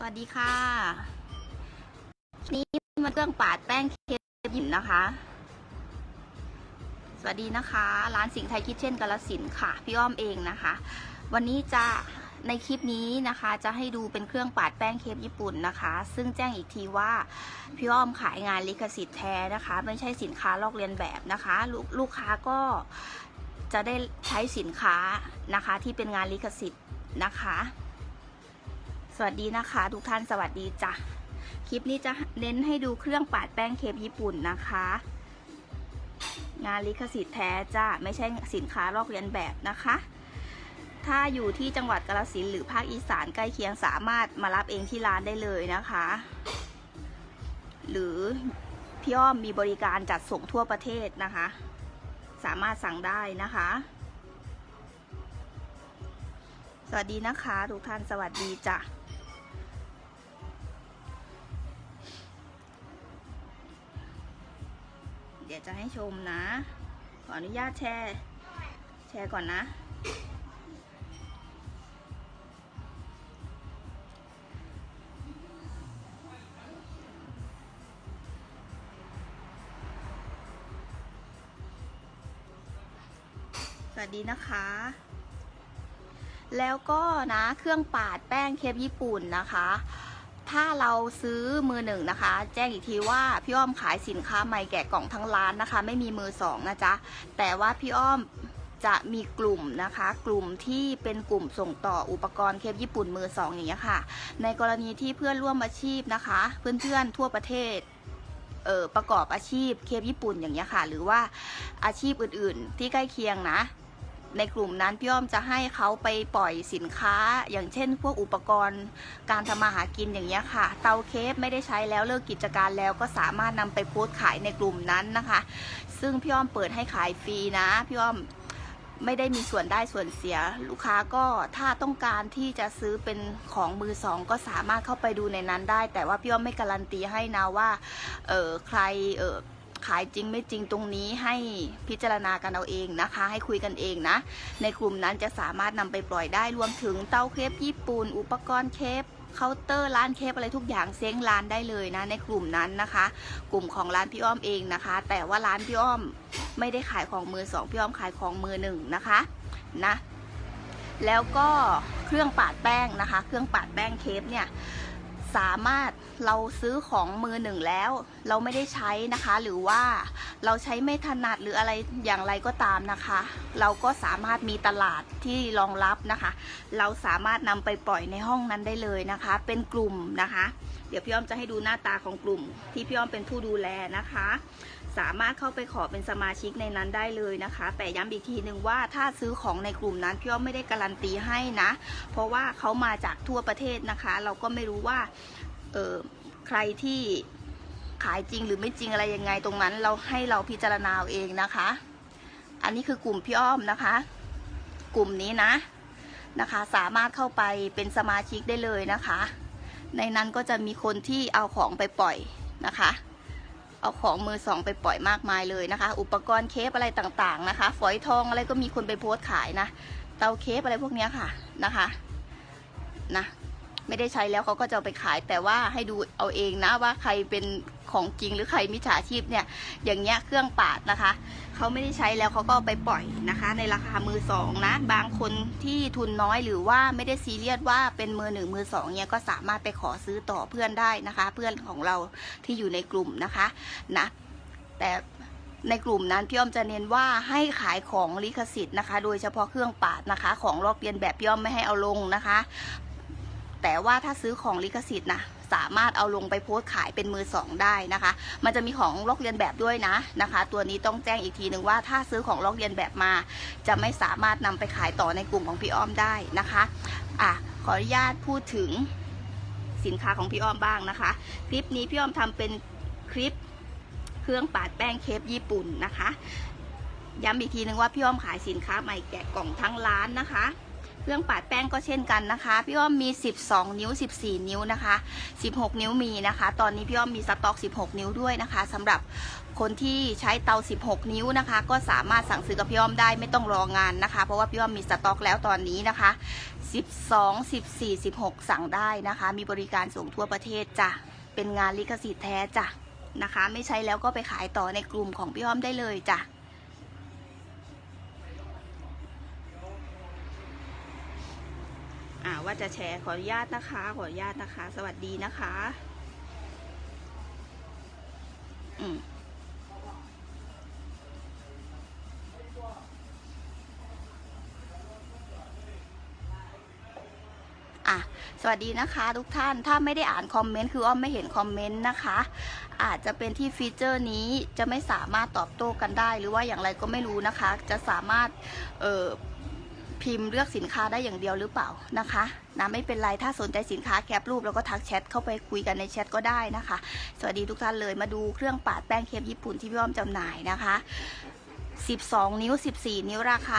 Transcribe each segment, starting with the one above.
สวัสดีค่ะ นี่มาเครื่องปาดแป้งเค้กหยิมนะคะ สวัสดีนะคะ ร้านสิงห์ไทยคิทเช่นกาลสินค่ะ พี่อ้อมเองนะคะ วันนี้จะในคลิปนี้นะคะจะให้ดูเป็นเครื่องปาดแป้งเค้กญี่ปุ่นนะคะ ซึ่งแจ้งอีกทีว่าพี่อ้อมขายงานลิขสิทธิ์แท้นะคะ ไม่ใช่สินค้าลอกเลียนแบบนะคะลูกลูกค้าก็จะได้ใช้สินค้านะคะที่เป็นงานลิขสิทธิ์นะคะ สวัสดีนะคะ ทุกท่านสวัสดีจ้ะ คลิปนี้จะเน้นให้ดูเครื่องปาดแป้งเค้กญี่ปุ่นนะคะ งานลิขสิทธิ์แท้จ้ะ ไม่ใช่สินค้าลอกเลียนแบบนะคะ ถ้าอยู่ที่จังหวัดกาฬสินธุ์หรือภาคอีสานใกล้เคียงสามารถมารับเองที่ร้านได้เลยนะคะ หรือพี่อ้อมมีบริการจัดส่งทั่วประเทศนะคะ สามารถสั่งได้นะคะสวัสดีนะคะ ทุกท่านสวัสดีจ้ะ เดี๋ยวจะให้ชมนะ ขออนุญาตแชร์ แชร์ก่อนนะสวัสดีนะคะ แล้วก็นะเครื่องปาดแป้งเคปญี่ปุ่นนะคะ ถ้าเราซื้อมือหนึ่งนะคะ แจ้งอีกทีว่าพี่อ้อมขายสินค้าใหม่แกะกล่องทั้งร้านนะคะ ไม่มีมือสองนะจ๊ะ แต่ว่าพี่อ้อมจะมีกลุ่มนะคะ กลุ่มที่เป็นกลุ่มส่งต่ออุปกรณ์เคปญี่ปุ่นมือสองอย่างเงี้ยค่ะ ในกรณีที่เพื่อนร่วมอาชีพนะคะ เพื่อนๆทั่วประเทศเออประกอบอาชีพเคปญี่ปุ่นอย่างเงี้ยค่ะ หรือว่าอาชีพอื่นๆ ที่ใกล้เคียงนะ ในกลุ่มนั้นพี่อ้อมจะให้เขาไปปล่อยสินค้า อย่างเช่น พวกอุปกรณ์การทำมาหากินอย่างเงี้ยค่ะ เตาเคฟไม่ได้ใช้แล้วเลิกกิจการแล้วก็สามารถนำไปโพสต์ขายในกลุ่มนั้นนะคะ ซึ่งพี่อ้อมเปิดให้ขายฟรีนะพี่อ้อมไม่ได้มีส่วนได้ส่วนเสีย ลูกค้าก็ถ้าต้องการที่จะซื้อเป็นของมือสองก็สามารถเข้าไปดูในนั้นได้ แต่ว่าพี่อ้อมไม่การันตีให้นะว่าเออใครเออ ขายจริงไม่จริงตรงนี้ให้พิจารณากันเอาเองนะคะ ให้คุยกันเองนะ ในกลุ่มนั้นจะสามารถนำไปปล่อยได้รวมถึงเตาเคฟญี่ปุ่น อุปกรณ์เคฟเคาน์เตอร์ร้านเคฟอะไรทุกอย่างเซ้งร้านได้เลยนะ ในกลุ่มนั้นนะคะ กลุ่มของร้านพี่อ้อมเองนะคะ แต่ว่าร้านพี่อ้อมไม่ได้ขายของมือสองพี่อ้อมขายของมือหนึ่งนะคะนะแล้วก็เครื่องปาดแป้งนะคะ เครื่องปาดแป้งเคฟเนี่ย สามารถเราซื้อของมือหนึ่งแล้ว เราไม่ได้ใช้นะคะ หรือว่าเราใช้ไม่ถนัดหรืออะไรอย่างไรก็ตามนะคะ เราก็สามารถมีตลาดที่รองรับนะคะ เราสามารถนำไปปล่อยในห้องนั้นได้เลยนะคะ เป็นกลุ่มนะคะ เดี๋ยวพี่อ้อมจะให้ดูหน้าตาของกลุ่ม ที่พี่อ้อมเป็นผู้ดูแลนะคะ สามารถเข้าไปขอเป็นสมาชิกในนั้นได้เลยนะคะ แต่ย้ำอีกทีหนึ่งว่าถ้าซื้อของในกลุ่มนั้นพี่อ้อมไม่ได้การันตีให้นะ เพราะว่าเขามาจากทั่วประเทศนะคะ เราก็ไม่รู้ว่าเออใครที่ขายจริงหรือไม่จริงอะไรยังไงตรงนั้น เราให้เราพิจารณาเอาเองนะคะ อันนี้คือกลุ่มพี่อ้อมนะคะ กลุ่มนี้นะนะคะ สามารถเข้าไปเป็นสมาชิกได้เลยนะคะ ในนั้นก็จะมีคนที่เอาของไปปล่อยนะคะ เอาของมือสองไปปล่อยมากมายเลยนะคะ อุปกรณ์เคปอะไรต่างๆนะคะ ฝอยทองอะไรก็มีคนไปโพสต์ขายนะ เตาเคปอะไรพวกเนี้ยค่ะนะคะนะไม่ได้ใช้แล้วเขาก็จะไปขายแต่ว่าให้ดูเอาเองนะว่าใครเป็น ของจริงหรือใครมิจฉาชีพเนี่ยอย่างเงี้ยเครื่องปาดนะคะเขาไม่ได้ใช้แล้วเขาก็ไปปล่อยนะคะ ในราคามือสองนะบางคนที่ทุนน้อยหรือว่าไม่ได้ซีเรียสว่าเป็นมือหนึ่งมือสองเนี่ยก็สามารถไปขอซื้อต่อเพื่อนได้นะคะ เพื่อนของเราที่อยู่ในกลุ่มนะคะนะแต่ในกลุ่มนั้นพี่อ้อมจะเน้นว่าให้ขายของลิขสิทธิ์นะคะ โดยเฉพาะเครื่องปาดนะคะ ของลอกเลียนแบบพี่อ้อมไม่ให้เอาลงนะคะ แต่ว่าถ้าซื้อของลิขสิทธิ์นะ สามารถเอาลงไปโพสต์ขายเป็นมือสองได้นะคะ มันจะมีของลอกเลียนแบบด้วยนะนะคะ ตัวนี้ต้องแจ้งอีกทีหนึ่งว่าถ้าซื้อของลอกเลียนแบบมา จะไม่สามารถนำไปขายต่อในกลุ่มของพี่อ้อมได้นะคะอะขออนุญาตพูดถึงสินค้าของพี่อ้อมบ้างนะคะ คลิปนี้พี่อ้อมทำเป็นคลิปเครื่องปาดแป้งเคฟญี่ปุ่นนะคะย้ำอีกทีหนึ่งว่าพี่อ้อมขายสินค้าใหม่แกะกล่องทั้งร้านนะคะ ครื่องปาดแป้งก็เช่นกันนะคะ พี่อ้อมมี 12 นิ้ว 14 นิ้วนะคะ 16 นิ้วมีนะคะ ตอนนี้พี่อ้อมมีสต็อก 16 นิ้วด้วยนะคะสำหรับคนที่ใช้เตา 16 นิ้วนะคะ ก็สามารถสั่งซื้อกับพี่อ้อมได้ไม่ต้องรองานนะคะ เพราะว่าพี่อ้อมมีสต็อกแล้วตอนนี้นะคะ 12 14 16 สั่งได้นะคะ มีบริการส่งทั่วประเทศจ้ะเป็นงานลิขสิทธิ์แท้จ้ะนะคะ ไม่ใช้แล้วก็ไปขายต่อในกลุ่มของพี่อ้อมได้เลยจ้ะ อ่าว่าจะแชร์ขออนุญาตนะคะ ขออนุญาตนะคะ สวัสดีนะคะ อืมอะสวัสดีนะคะทุกท่านถ้าไม่ได้อ่านคอมเมนต์คืออ้อมไม่เห็นคอมเมนต์นะคะ อาจจะเป็นที่ฟีเจอร์นี้จะไม่สามารถตอบโต้กันได้ หรือว่าอย่างไรก็ไม่รู้นะคะ จะสามารถเอ่อ พิมพ์เลือกสินค้าได้อย่างเดียวหรือเปล่านะคะนะไม่เป็นไรถ้าสนใจสินค้าแคปรูปแล้วก็ทักแชทเข้าไปคุยกันในแชทก็ได้นะคะ สวัสดีทุกท่านเลยมาดูเครื่องปาดแป้งเคปญี่ปุ่นที่พี่อ้อมจำหน่ายนะคะ12 นิ้ว 14 นิ้วราคา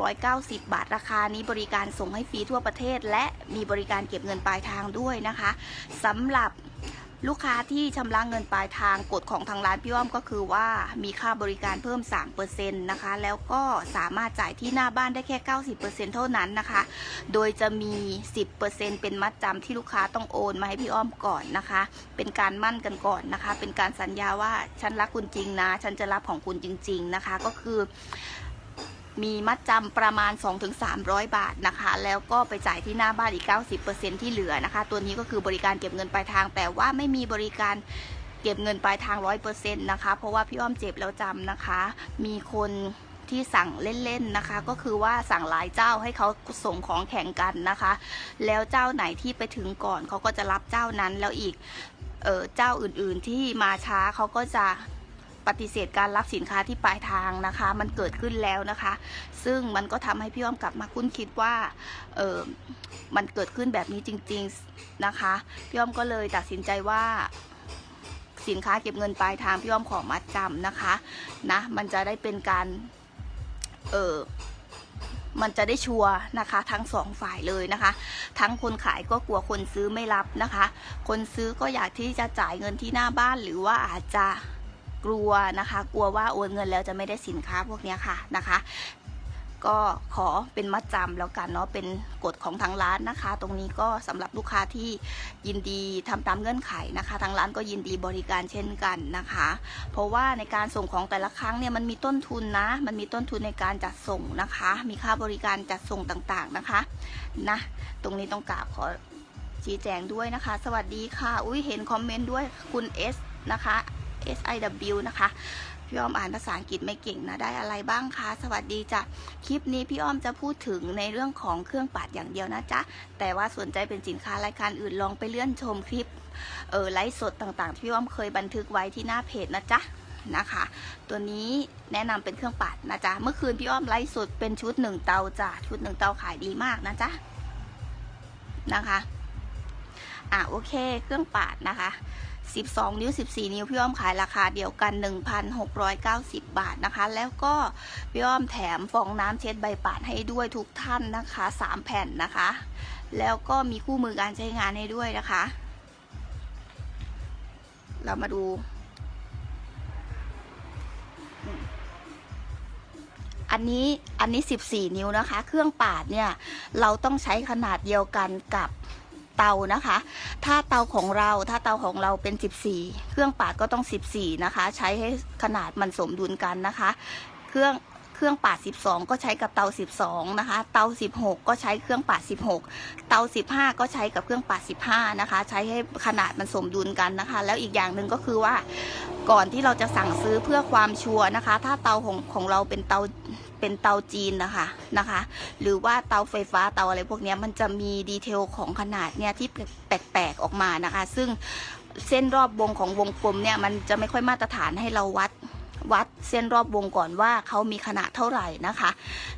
1,690 บาท ราคานี้บริการส่งให้ฟรีทั่วประเทศ และมีบริการเก็บเงินปลายทางด้วยนะคะสำหรับ ลูกค้าที่ชำระเงินปลายทางกฎของทางร้านพี่อ้อมก็คือว่ามีค่าบริการเพิ่ม 3%นะคะ แล้วก็สามารถจ่ายที่หน้าบ้านได้แค่ 90%เท่านั้นนะคะ โดยจะมี 10%เป็นมัดจำที่ลูกค้าต้องโอนมาให้พี่อ้อมก่อนนะคะ เป็นการมั่นกันก่อนนะคะ เป็นการสัญญาว่าฉันรักคุณจริงนะ ฉันจะรับของคุณจริง ๆนะคะ ก็คือ มีมัดจำประมาณ 2-300 บาทนะคะ แล้วก็ไปจ่ายที่หน้าบ้านอีก 90%ที่เหลือนะคะ ตัวนี้ก็คือบริการเก็บเงินปลายทาง แต่ว่าไม่มีบริการเก็บเงินปลายทาง 100%นะคะ เพราะว่าพี่อ้อมเจ็บแล้วจำนะคะ มีคนที่สั่งเล่นๆนะคะ ก็คือว่าสั่งหลายเจ้าให้เขาส่งของแข่งกันนะคะ แล้วเจ้าไหนที่ไปถึงก่อนเขาก็จะรับเจ้านั้นแล้วอีกเออเจ้าอื่นๆที่มาช้าเขาก็จะ ปฏิเสธการรับสินค้าที่ปลายทางนะคะ มันเกิดขึ้นแล้วนะคะ ซึ่งมันก็ทำให้พี่อ้อมกลับมาคุ้นคิดว่าเออมันเกิดขึ้นแบบนี้จริง ๆนะคะ พี่อ้อมก็เลยตัดสินใจว่าสินค้าเก็บเงินปลายทางพี่อ้อมขอมัดจำนะคะนะมันจะได้เป็นการเออมันจะได้ชัวร์นะคะ ทั้งสองฝ่ายเลยนะคะ ทั้งคนขายก็กลัวคนซื้อไม่รับนะคะ คนซื้อก็อยากที่จะจ่ายเงินที่หน้าบ้านหรือว่าอาจจะ กลัวนะคะ กลัวว่าโอนเงินแล้วจะไม่ได้สินค้าพวกนี้ค่ะนะคะ ก็ขอเป็นมัดจำแล้วกันเนาะเป็นกฎของทางร้านนะคะ ตรงนี้ก็สำหรับลูกค้าที่ยินดีทำตามเงื่อนไขนะคะ ทางร้านก็ยินดีบริการเช่นกันนะคะ เพราะว่าในการส่งของแต่ละครั้งเนี่ยมันมีต้นทุนนะ มันมีต้นทุนในการจัดส่งนะคะ มีค่าบริการจัดส่งต่างๆนะคะนะตรงนี้ต้องกราบขอชี้แจงด้วยนะคะ สวัสดีค่ะ อุ้ยเห็นคอมเมนต์ด้วยคุณ S นะคะ SIW นะคะ พี่อ้อมอ่านภาษาอังกฤษไม่เก่งนะ ได้อะไรบ้างคะ สวัสดีจ้ะ คลิปนี้พี่อ้อมจะพูดถึงในเรื่องของเครื่องปัดอย่างเดียวนะจ๊ะ แต่ว่าสนใจเป็นสินค้ารายการอื่นลองไปเลื่อนชมคลิปเออไลฟ์สดต่างๆ ที่พี่อ้อมเคยบันทึกไว้ที่หน้าเพจนะจ๊ะนะคะ ตัวนี้แนะนำเป็นเครื่องปัดนะจ๊ะ เมื่อคืนพี่อ้อมไลฟ์สดเป็นชุดหนึ่งเตาจ้ะ ชุดหนึ่งเตาขายดีมากนะจ๊ะนะคะ อะโอเค เครื่องปาดนะคะ 12 นิ้ว 14 นิ้ว พี่อ้อมขายราคาเดียวกัน 1,690 บาทนะคะ แล้วก็พี่อ้อมแถมฟองน้ำเช็ดใบปาดให้ด้วยทุกท่านนะคะ 3 แผ่นนะคะ แล้วก็มีคู่มือการใช้งานให้ด้วยนะคะ เรามาดูอันนี้อันนี้ 14 นิ้วนะคะ เครื่องปาดเนี่ย เราต้องใช้ขนาดเดียวกันกับ เตานะคะ ถ้าเตาของเราถ้าเตาของเราเป็น 14 เครื่องปาดก็ต้อง 14 นะคะ ใช้ให้ขนาดมันสมดุลกันนะคะ เครื่องเครื่องปาด 12 ก็ใช้กับเตา 12 นะคะ เตา 16 ก็ใช้เครื่องปาด 16 เตา 15 ก็ใช้กับเครื่องปาด 15 นะคะ ใช้ให้ขนาดมันสมดุลกันนะคะ แล้วอีกอย่างหนึ่งก็คือว่า ก่อนที่เราจะสั่งซื้อเพื่อความชัวร์นะคะ ถ้าเตาของของเราเป็นเตา เป็นเตาจีนนะคะนะคะ หรือว่าเตาไฟฟ้าเตาอะไรพวกนี้มันจะมีดีเทลของขนาดเนี่ยที่แปลกๆออกมานะคะ ซึ่งเส้นรอบวงของวงกลมเนี่ยมันจะไม่ค่อยมาตรฐานให้เราวัดวัดเส้นรอบวงก่อนว่าเขามีขนาดเท่าไหร่นะคะ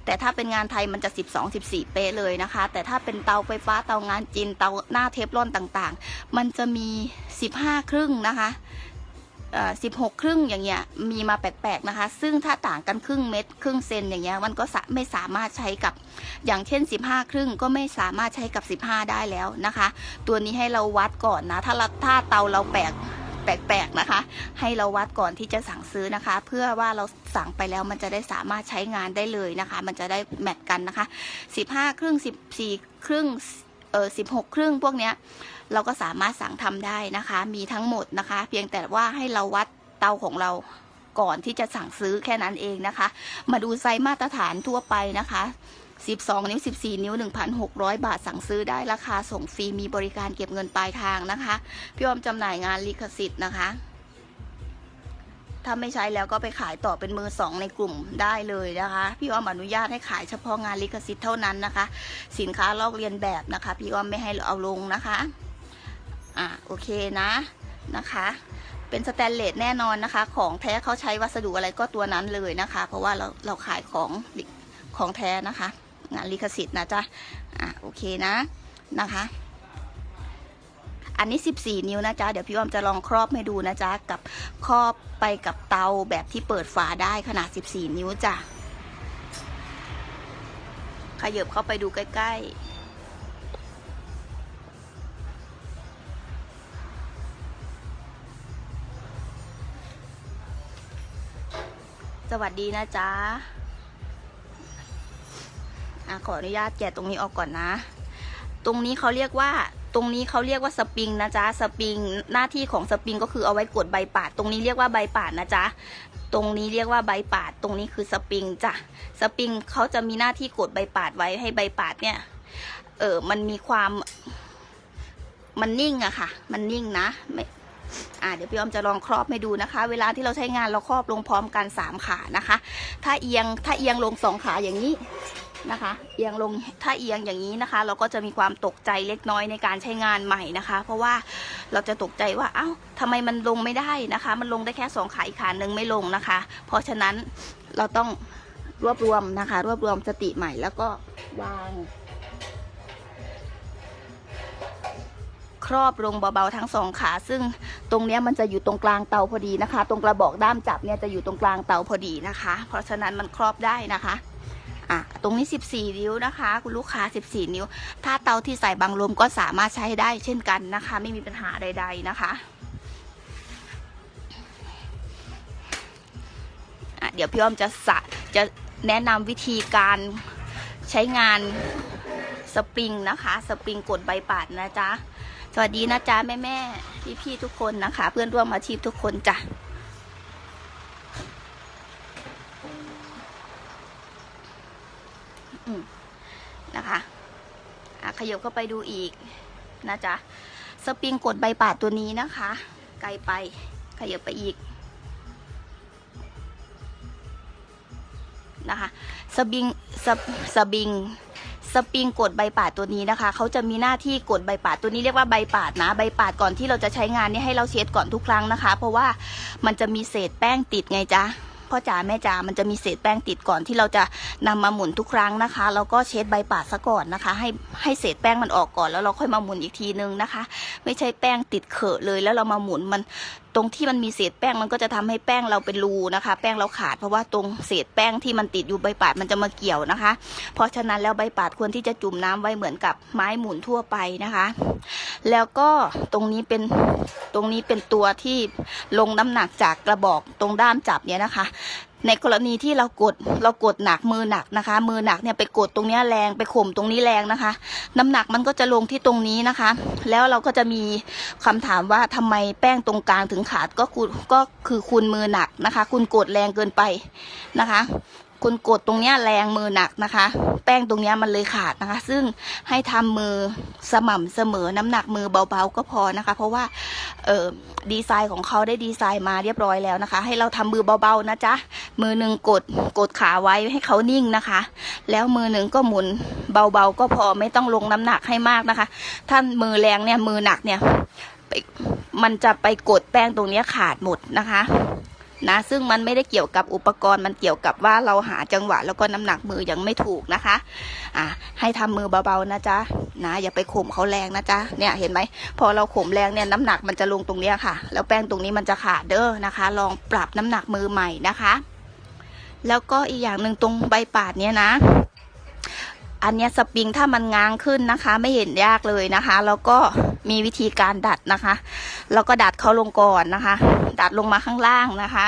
แต่ถ้าเป็นงานไทยมันจะ 12 14 เป๊ะเลยนะคะ แต่ถ้าเป็นเตาไฟฟ้าเตางานจีนเตาหน้าเทฟลอนต่างๆ มันจะมี 15 ครึ่งนะคะ สิบหกครึ่งอย่างเงี้ยมีมาแปลกๆนะคะ ซึ่งถ้าต่างกันครึ่งเม็ดครึ่งเซนอย่างเงี้ยมันก็สะไม่สามารถใช้กับอย่างเช่น 15 ครึ่งก็ไม่สามารถใช้กับ 15 ได้แล้วนะคะ ตัวนี้ให้เราวัดก่อนนะ ถ้าเราถ้าเตาเราแปลกแปลกๆนะคะ ให้เราวัดก่อนที่จะสั่งซื้อนะคะ เพื่อว่าเราสั่งไปแล้วมันจะได้สามารถใช้งานได้เลยนะคะ มันจะได้แมทกันนะคะ 15 ครึ่ง 14 ครึ่ง เออ16ครึ่งพวกเนี้ยเราก็สามารถสั่งทำได้นะคะ มีทั้งหมดนะคะ เพียงแต่ว่าให้เราวัดเตาของเราก่อนที่จะสั่งซื้อแค่นั้นเองนะคะ มาดูไซส์มาตรฐานทั่วไปนะคะ12 นิ้ว 14 นิ้ว 1,600 บาทสั่งซื้อได้ราคาส่งฟรีมีบริการเก็บเงินปลายทางนะคะ พี่ออมจำหน่ายงานลิขสิทธิ์นะคะ ถ้าไม่ใช้แล้วก็ไปขายต่อเป็นมือสองในกลุ่มได้เลยนะคะ พี่อ้อมอนุญาตให้ขายเฉพาะงานลิขสิทธิ์เท่านั้นนะคะ สินค้าลอกเลียนแบบนะคะ พี่อ้อมไม่ให้เอาลงนะคะอะโอเคนะนะคะ เป็นสแตนเลสแน่นอนนะคะ ของแท้เขาใช้วัสดุอะไรก็ตัวนั้นเลยนะคะ เพราะว่าเราเราขายของของแท้นะคะ งานลิขสิทธิ์นะจ๊ะอะโอเคนะนะคะ อันนี้ 14 นิ้วนะจ๊ะ เดี๋ยวพี่อ้อมจะลองครอบให้ดูนะจ๊ะ กับครอบไปกับเตาแบบที่เปิดฝาได้ขนาด 14 นิ้วจ้ะ ขยับเข้าไปดูใกล้ๆสวัสดีนะจ๊ะอะขออนุญาตแกะตรงนี้ออกก่อนนะ ตรงนี้เขาเรียกว่า ตรงนี้เขาเรียกว่าสปริงนะจ๊ะสปริงหน้าที่ของสปริงก็คือเอาไว้กดใบปาด ตรงนี้เรียกว่าใบปาดนะจ๊ะตรงนี้เรียกว่าใบปาด ตรงนี้คือสปริงจ้ะสปริงเขาจะมีหน้าที่กดใบปาดไว้ให้ใบปาดเนี่ยเออมันมีความมันนิ่งอะค่ะ มันนิ่งนะไม่อ่าเดี๋ยวพี่ออมจะลองครอบให้ดูนะคะ เวลาที่เราใช้งานเราครอบลงพร้อมกันสามขานะคะ ถ้าเอียงถ้าเอียงลงสองขาอย่างนี้ นะคะ เอียงลงถ้าเอียงอย่างนี้นะคะ เราก็จะมีความตกใจเล็กน้อยในการใช้งานใหม่นะคะ เพราะว่าเราจะตกใจว่าเอ้าทำไมมันลงไม่ได้นะคะ มันลงได้แค่สองขาอีกขาหนึ่งไม่ลงนะคะ เพราะฉะนั้นเราต้องรวบรวมนะคะ รวบรวมสติใหม่แล้วก็วาง ครอบลงเบาๆทั้งสองขา ซึ่งตรงเนี้ยมันจะอยู่ตรงกลางเตาพอดีนะคะ ตรงกระบอกด้ามจับเนี่ยจะอยู่ตรงกลางเตาพอดีนะคะ เพราะฉะนั้นมันครอบได้นะคะ อะตรงนี้ 14 นิ้วนะคะ คุณลูกค้า 14 นิ้ว ถ้าเตาที่ใส่บังลมก็สามารถใช้ได้เช่นกันนะคะ ไม่มีปัญหาใด ๆนะคะะเดี๋ยวพี่อ้อมจะสะจะแนะนำวิธีการใช้งานสปริงนะคะ สปริงกดใบปาดนะจ๊ะ สวัสดีนะจ๊ะ แม่แม่พี่พี่ทุกคนนะคะ เพื่อนร่วมอาชีพทุกคนจ้ะ นะคะะขยบเข้าไปดูอีกนะจ๊ะสปริงกดใบปาดตัวนี้นะคะ ไกลไปขยบไปอีกนะคะสบิงสบสบิงสปริงกดใบปาดตัวนี้นะคะ เขาจะมีหน้าที่กดใบปาดตัวนี้เรียกว่าใบปาดนะ ใบปาดก่อนที่เราจะใช้งานนี่ให้เราเช็ดก่อนทุกครั้งนะคะ เพราะว่ามันจะมีเศษแป้งติดไงจ๊ะ พ่อจ๋าแม่จ๋ามันจะมีเศษแป้งติดก่อนที่เราจะนำมาหมุนทุกครั้งนะคะแล้วก็เช็ดใบปาดซะก่อนนะคะ ให้ให้เศษแป้งมันออกก่อนแล้วเราค่อยมาหมุนอีกทีนึงนะคะ ไม่ใช่แป้งติดเขอะเลยแล้วเรามาหมุนมัน ตรงที่มันมีเศษแป้งมันก็จะทำให้แป้งเราเป็นรูนะคะ แป้งเราขาดเพราะว่าตรงเศษแป้งที่มันติดอยู่ใบปาดมันจะมาเกี่ยวนะคะ เพราะฉะนั้นแล้วใบปาดควรที่จะจุ่มน้ำไว้เหมือนกับไม้หมุนทั่วไปนะคะ แล้วก็ตรงนี้เป็นตรงนี้เป็นตัวที่ลงน้ำหนักจากกระบอกตรงด้ามจับเนี่ยนะคะ ในกรณีที่เรากดเรากดหนักมือหนักนะคะ มือหนักเนี่ยไปกดตรงนี้แรงไปข่มตรงนี้แรงนะคะ น้ำหนักมันก็จะลงที่ตรงนี้นะคะ แล้วเราก็จะมีคำถามว่าทำไมแป้งตรงกลางถึงขาดก็คือก็คือคุณมือหนักนะคะ คุณกดแรงเกินไปนะคะ คุณกดตรงเนี้ยแรงมือหนักนะคะ แป้งตรงเนี้ยมันเลยขาดนะคะ ซึ่งให้ทำมือสม่ำเสมอน้ำหนักมือเบาๆก็พอนะคะ เพราะว่าเออดีไซน์ของเขาได้ดีไซน์มาเรียบร้อยแล้วนะคะ ให้เราทำมือเบาๆนะจ๊ะมือหนึ่งกดกดขาไว้ให้เขานิ่งนะคะ แล้วมือหนึ่งก็หมุนเบาๆก็พอไม่ต้องลงน้ำหนักให้มากนะคะ ถ้ามือแรงเนี่ยมือหนักเนี่ยมันจะไปกดแป้งตรงนี้ขาดหมดนะคะ นะซึ่งมันไม่ได้เกี่ยวกับอุปกรณ์มันเกี่ยวกับว่าเราหาจังหวะแล้วก็น้ำหนักมือยังไม่ถูกนะคะอะให้ทำมือเบาๆนะจ๊ะนะอย่าไปข่มเขาแรงนะจ๊ะเนี่ยเห็นไหมพอเราข่มแรงเนี่ยน้ำหนักมันจะลงตรงนี้ค่ะ แล้วแป้งตรงนี้มันจะขาดเด้อนะคะ ลองปรับน้ำหนักมือใหม่นะคะ แล้วก็อีกอย่างหนึ่งตรงใบปาดเนี่ยนะ อันนี้สปริงถ้ามันง้างขึ้นนะคะ ไม่เห็นยากเลยนะคะ แล้วก็มีวิธีการดัดนะคะ แล้วก็ดัดเขาลงก่อนนะคะ ดัดลงมาข้างล่างนะคะ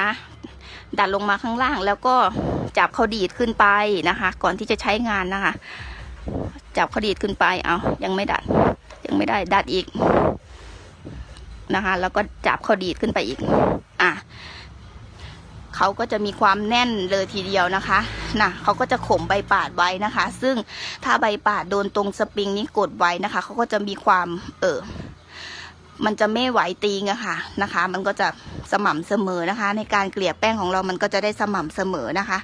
นะดัดลงมาข้างล่าง แล้วก็จับเขาดีดขึ้นไปนะคะ ก่อนที่จะใช้งานนะคะ จับเขาดีดขึ้นไปเอายังไม่ดัด ยังไม่ได้ดัดอีกนะคะ แล้วก็จับเขาดีดขึ้นไปอีก อะ เขาก็จะมีความแน่นเลยทีเดียวนะคะนะเขาก็จะข่มใบปาดไว้นะคะ ซึ่งถ้าใบปาดโดนตรงสปริงนี้กดไว้นะคะเขาก็จะมีความเออมันจะไม่ไหวตีงอะค่ะนะคะ มันก็จะสม่ำเสมอนะคะ ในการเกลี่ยแป้งของเรามันก็จะได้สม่ำเสมอนะคะ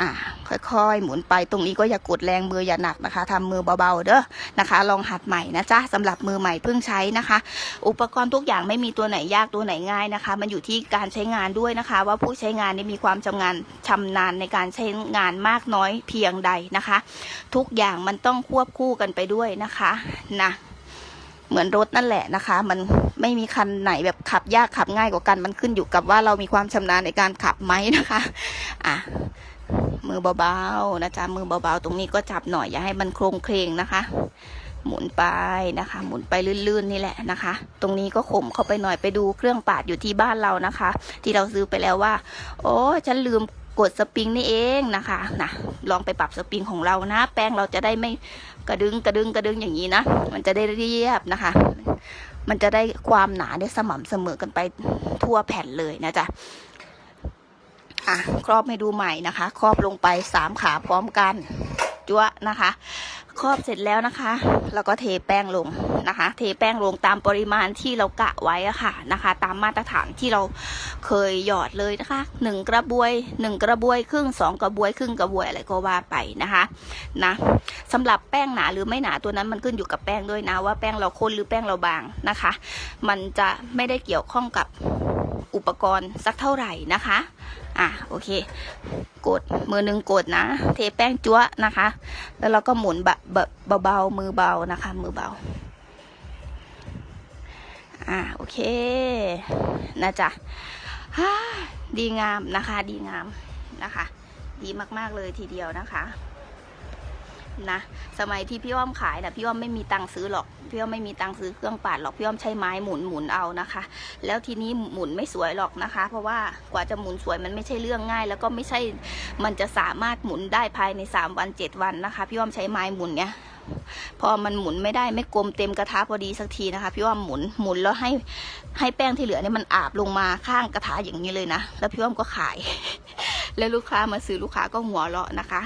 อ่าค่อยๆ หมุนไปตรงนี้ก็อย่ากดแรงมืออย่าหนักนะคะทำมือเบาๆเด้อนะคะ ลองหัดใหม่นะจ๊ะสำหรับมือใหม่เพิ่งใช้นะคะ อุปกรณ์ทุกอย่างไม่มีตัวไหนยากตัวไหนง่ายนะคะ มันอยู่ที่การใช้งานด้วยนะคะ ว่าผู้ใช้งานนี่มีความชำนาญชำนาญในการใช้งานมากน้อยเพียงใดนะคะ ทุกอย่างมันต้องควบคู่กันไปด้วยนะคะนะเหมือนรถนั่นแหละนะคะ มันไม่มีคันไหนแบบขับยากขับง่ายกว่ากัน มันขึ้นอยู่กับว่าเรามีความชำนาญในการขับไหมนะคะ อะ มือเบาๆนะจ๊ะมือเบาๆ ตรงนี้ก็จับหน่อยอย่าให้มันโครงเคลงนะคะ หมุนไปนะคะ หมุนไปลื่นๆนี่แหละนะคะ ตรงนี้ก็ข่มเข้าไปหน่อยไปดูเครื่องปาดอยู่ที่บ้านเรานะคะ ที่เราซื้อไปแล้วว่า โอ้ฉันลืมกดสปริงนี่เองนะคะนะลองไปปรับสปริงของเรานะ แป้งเราจะได้ไม่กระดึงกระดึงกระดึงอย่างนี้นะ มันจะได้เรียบนะคะ มันจะได้ความหนาได้สม่ำเสมอกันไปทั่วแผ่นเลยนะจ๊ะ อะครอบให้ดูใหม่นะคะ ครอบลงไปสามขาพร้อมกันจ้วนะคะ ครอบเสร็จแล้วนะคะแล้วก็เทแป้งลงนะคะ เทแป้งลงตามปริมาณที่เรากะไว้อะค่ะนะคะ ตามมาตรฐานที่เราเคยหยอดเลยนะคะหนึ่งกระบวยหนึ่งกระบวยครึ่งสองกระบวยครึ่งกระบวยอะไรก็ว่าไปนะคะนะสำหรับแป้งหนาหรือไม่หนาตัวนั้นมันขึ้นอยู่กับแป้งด้วยนะว่าแป้งเราข้นหรือแป้งเราบางนะคะ มันจะไม่ได้เกี่ยวข้องกับอุปกรณ์สักเท่าไหร่นะคะ อะโอเค กดมือหนึ่งกดนะ เทแป้งจั๊วนะคะ แล้วเราก็หมุนแบบแบบเบาๆมือเบานะคะ มือเบา อ่าโอเค นะจ๊ะฮ่าดีงามนะคะ ดีงามนะคะ ดีมากๆเลยทีเดียวนะคะ นะ สมัยที่พี่อ้อมขายนะพี่อ้อมไม่มีตังค์ซื้อหรอก พี่อ้อมไม่มีตังค์ซื้อเครื่องปาดหรอก พี่อ้อมใช้ไม้หมุนหมุนเอานะคะ แล้วทีนี้หมุนไม่สวยหรอกนะคะ เพราะว่ากว่าจะหมุนสวยมันไม่ใช่เรื่องง่าย แล้วก็ไม่ใช่ มันจะสามารถหมุนได้ภายใน 3 วัน 7 วันนะคะ พี่อ้อมใช้ไม้หมุนเนี้ยพอมันหมุนไม่ได้ไม่กลมเต็มกระทะพอดีสักทีนะคะ พี่อ้อมหมุนหมุนแล้วให้ให้แป้งที่เหลือเนี่ยมันอาบลงมาข้างกระทะอย่างนี้เลยนะ แล้วพี่อ้อมก็ขาย แล้วลูกค้ามาซื้อลูกค้าก็หัวเราะนะคะ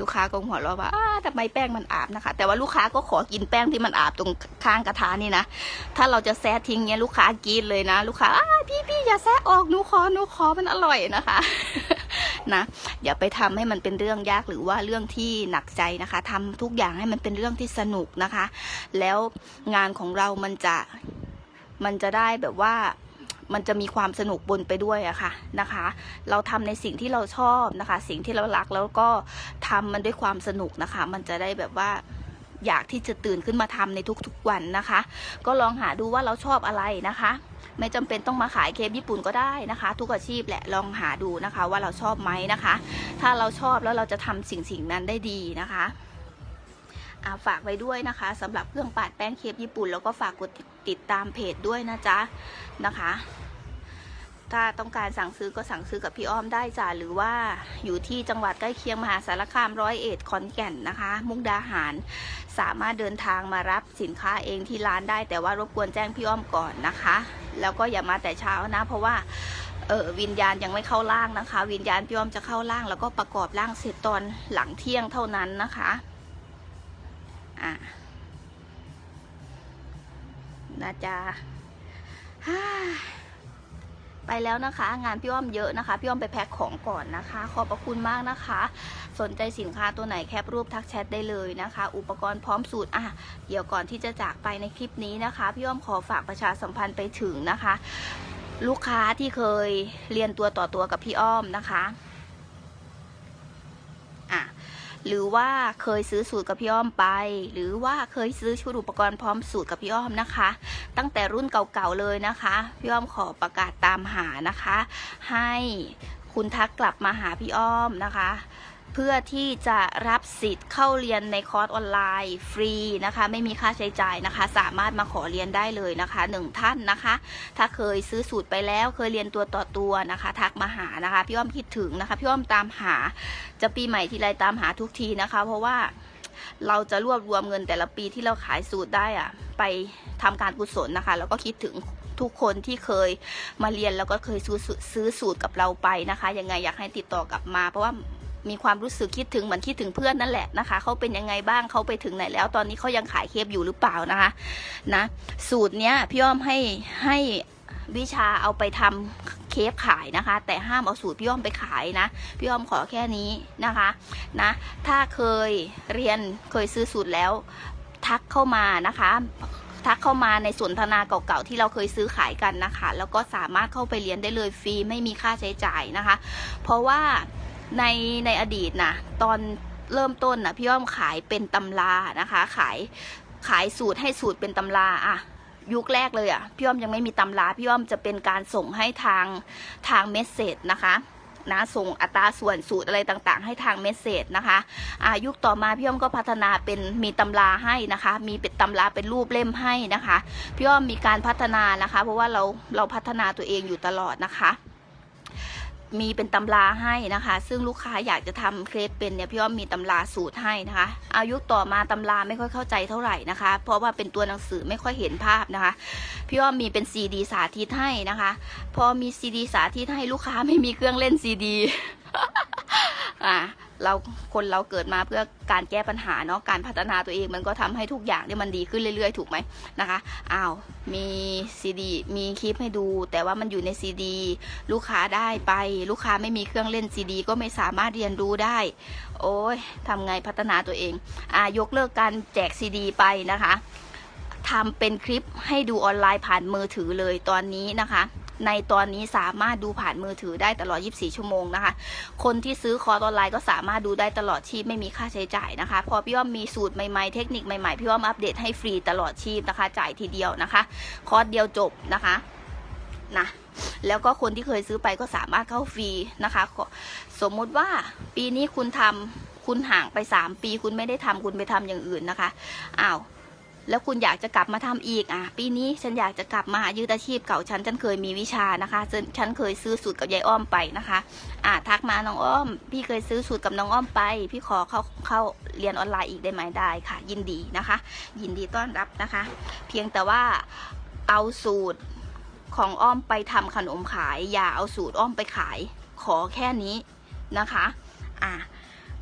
ลูกค้าก็หัวเราะว่าทำไมแป้งมันอาบนะคะ แต่ว่าลูกค้าก็ขอกินแป้งที่มันอาบตรงข้างกระทะนี่นะ ถ้าเราจะแซะทิ้งเนี้ยลูกค้ากรีดเลยนะ ลูกค้าพี่พี่อย่าแซะออกหนูขอหนูขอมันอร่อยนะคะนะอย่าไปทำให้มันเป็นเรื่องยากหรือว่าเรื่องที่หนักใจนะคะทำทุกอย่างให้มันเป็นเรื่องที่สนุกนะคะ แล้วงานของเรามันจะมันจะได้แบบว่า มันจะมีความสนุกบนไปด้วยอะค่ะนะคะ เราทำในสิ่งที่เราชอบนะคะ สิ่งที่เรารักแล้วก็ทำมันด้วยความสนุกนะคะ มันจะได้แบบว่าอยากที่จะตื่นขึ้นมาทำในทุกๆวันนะคะ ก็ลองหาดูว่าเราชอบอะไรนะคะ ไม่จำเป็นต้องมาขายเคปญี่ปุ่นก็ได้นะคะ ทุกอาชีพแหละลองหาดูนะคะ ว่าเราชอบไหมนะคะ ถ้าเราชอบแล้วเราจะทำสิ่งสิ่งนั้นได้ดีนะคะฝากไว้ด้วยนะคะสำหรับเครื่องปาดแป้งเคปญี่ปุ่น แล้วก็ฝากกดติด ติดตามเพจด้วยนะจ๊ะนะคะ ถ้าต้องการสั่งซื้อก็สั่งซื้อกับพี่อ้อมได้จ้ะหรือว่าอยู่ที่จังหวัดใกล้เคียงมหาสารคามร้อยเอ็ดขอนแก่นนะคะ มุกดาหารสามารถเดินทางมารับสินค้าเองที่ร้านได้ แต่ว่ารบกวนแจ้งพี่อ้อมก่อนนะคะ แล้วก็อย่ามาแต่เช้านะ เพราะว่าเออวิญญาณยังไม่เข้าร่างนะคะ วิญญาณพี่อ้อมจะเข้าร่าง แล้วก็ประกอบร่างเสร็จตอนหลังเที่ยงเท่านั้นนะคะอะ นะจ๊ะไปแล้วนะคะ งานพี่อ้อมเยอะนะคะ พี่อ้อมไปแพ็คของก่อนนะคะ ขอบพระคุณมากนะคะ สนใจสินค้าตัวไหนแคปรูปทักแชทได้เลยนะคะ อุปกรณ์พร้อมสูตรอะเดี๋ยวก่อนที่จะจากไปในคลิปนี้นะคะ พี่อ้อมขอฝากประชาสัมพันธ์ไปถึงนะคะ ลูกค้าที่เคยเรียนตัวต่อตัวกับพี่อ้อมนะคะ หรือว่าเคยซื้อสูตรกับพี่อ้อมไป หรือว่าเคยซื้อชุดอุปกรณ์พร้อมสูตรกับพี่อ้อมนะคะ ตั้งแต่รุ่นเก่าๆเลยนะคะพี่อ้อมขอประกาศตามหานะคะ ให้คุณทักกลับมาหาพี่อ้อมนะคะ เพื่อที่จะรับสิทธิ์เข้าเรียนในคอร์สออนไลน์ฟรีนะคะ ไม่มีค่าใช้จ่ายนะคะ สามารถมาขอเรียนได้เลยนะคะหนึ่งท่านนะคะ ถ้าเคยซื้อสูตรไปแล้วเคยเรียนตัวต่อตัวนะคะ ทักมาหานะคะ พี่อ้อมคิดถึงนะคะ พี่อ้อมตามหา จะปีใหม่ทีไรตามหาทุกทีนะคะ เพราะว่าเราจะรวบรวมเงินแต่ละปีที่เราขายสูตรได้อะไปทำการกุศลนะคะ แล้วก็คิดถึงทุกคนที่เคยมาเรียนแล้วก็เคยซื้อซื้อสูตรกับเราไปนะคะ ยังไงอยากให้ติดต่อกลับมาเพราะว่า มีความรู้สึกคิดถึงเหมือนคิดถึงเพื่อนนั่นแหละนะคะเขาเป็นยังไงบ้างเขาไปถึงไหนแล้ว ตอนนี้เขายังขายเคปอยู่หรือเปล่านะคะนะสูตรเนี้ยพี่อ้อมให้ให้วิชาเอาไปทำเคปขายนะคะ แต่ห้ามเอาสูตรพี่อ้อมไปขายนะพี่อ้อมขอแค่นี้นะคะนะถ้าเคยเรียนเคยซื้อสูตรแล้วทักเข้ามานะคะทักเข้ามาในสนทนาเก่าๆ ที่เราเคยซื้อขายกันนะคะ แล้วก็สามารถเข้าไปเรียนได้เลยฟรีไม่มีค่าใช้จ่ายนะคะ เพราะว่า ในในอดีตนะตอนเริ่มต้นนะพี่อ้อมขายเป็นตำรานะคะ ขายขายสูตรให้สูตรเป็นตำราอะยุคแรกเลยอะพี่อ้อมยังไม่มีตำราพี่อ้อมจะเป็นการส่งให้ทางทางเมสเซจนะคะนะส่งอัตราส่วนสูตรอะไรต่างๆ ให้ทางเมสเซจนะคะอายุคต่อมาพี่อ้อมก็พัฒนาเป็นมีตำราให้นะคะ มีเป็นตำราเป็นรูปเล่มให้นะคะ พี่อ้อมมีการพัฒนานะคะ เพราะว่าเราเราพัฒนาตัวเองอยู่ตลอดนะคะ มีเป็นตำราให้นะคะ ซึ่งลูกค้าอยากจะทำเครปเป็นเนี่ยพี่อ้อมมีตำราสูตรให้นะคะ อายุต่อมาตำราไม่ค่อยเข้าใจเท่าไหร่นะคะ เพราะว่าเป็นตัวหนังสือไม่ค่อยเห็นภาพนะคะพี่อ้อมมีเป็นซีดีสาธิตให้นะคะ พอมีซีดีสาธิตให้ลูกค้าไม่มีเครื่องเล่นซีดีอ่า เราคนเราเกิดมาเพื่อการแก้ปัญหาเนาะการพัฒนาตัวเองมันก็ทำให้ทุกอย่างเนี่ยมันดีขึ้นเรื่อยๆ ถูกไหมนะคะอ้าวมีซีดีมีคลิปให้ดู แต่ว่ามันอยู่ในซีดีลูกค้าได้ไป ลูกค้าไม่มีเครื่องเล่นซีดีก็ไม่สามารถเรียนรู้ได้ โอ้ยทำไงพัฒนาตัวเองอ่ายกเลิกการแจกซีดีไปนะคะทำเป็นคลิปให้ดูออนไลน์ผ่านมือถือเลยตอนนี้นะคะ ในตอนนี้สามารถดูผ่านมือถือได้ตลอด 24 ชั่วโมงนะคะ คนที่ซื้อคอร์สออนไลน์ก็สามารถดูได้ตลอดชีพไม่มีค่าใช้จ่ายนะคะ พอพี่อ้อมมีสูตรใหม่ๆ เทคนิคใหม่ๆ พี่อ้อมอัปเดตให้ฟรีตลอดชีพนะคะ จ่ายทีเดียวนะคะ คอร์สเดียวจบนะคะนะแล้วก็คนที่เคยซื้อไปก็สามารถเข้าฟรีนะคะ สมมุติว่าปีนี้คุณทำคุณห่างไป 3 ปี คุณไม่ได้ทำคุณไปทำอย่างอื่นนะคะอ้าว แล้วคุณอยากจะกลับมาทำอีกอะ ปีนี้ฉันอยากจะกลับมายืดอาชีพเก่าฉันฉันเคยมีวิชานะคะฉันฉันเคยซื้อสูตรกับยายอ้อมไปนะคะอะทักมาน้องอ้อม พี่เคยซื้อสูตรกับน้องอ้อมไป พี่ขอเข้าเข้าเรียนออนไลน์อีกได้ไหมได้ค่ะ ยินดีนะคะ ยินดีต้อนรับนะคะ เพียงแต่ว่าเอาสูตรของอ้อมไปทำขนมขาย อย่าเอาสูตรอ้อมไปขาย ขอแค่นี้นะคะ อะ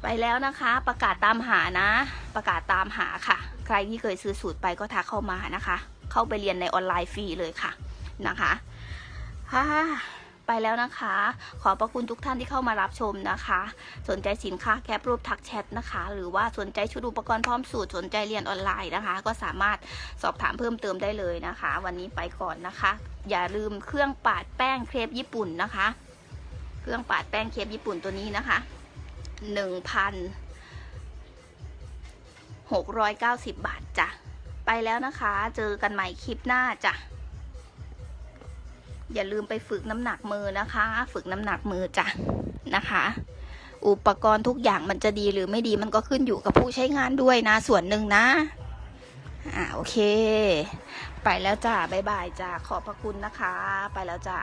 ไปแล้วนะคะ ประกาศตามหานะ ประกาศตามหาค่ะ ใครที่เคยซื้อสูตรไปก็ทักเข้ามานะคะ เข้าไปเรียนในออนไลน์ฟรีเลยค่ะนะคะฮ่าไปแล้วนะคะ ขอบพระคุณทุกท่านที่เข้ามารับชมนะคะ สนใจสินค้าแคปรูปทักแชทนะคะ หรือว่าสนใจชุดอุปกรณ์พร้อมสูตร สนใจเรียนออนไลน์นะคะ ก็สามารถสอบถามเพิ่มเติมได้เลยนะคะ วันนี้ไปก่อนนะคะ อย่าลืมเครื่องปาดแป้งเครปญี่ปุ่นนะคะ เครื่องปาดแป้งเครปญี่ปุ่นตัวนี้นะคะหนึ่งพัน หกร้อยเก้าสิบบาทจ้ะ ไปแล้วนะคะ เจอกันใหม่คลิปหน้าจ้ะ อย่าลืมไปฝึกน้ำหนักมือนะคะ ฝึกน้ำหนักมือจ้ะนะคะ อุปกรณ์ทุกอย่างมันจะดีหรือไม่ดีมันก็ขึ้นอยู่กับผู้ใช้งานด้วยนะ ส่วนหนึ่งนะอ่าโอเค ไปแล้วจ้าบ๊ายบายจ้าขอบพระคุณนะคะ ไปแล้วจ้า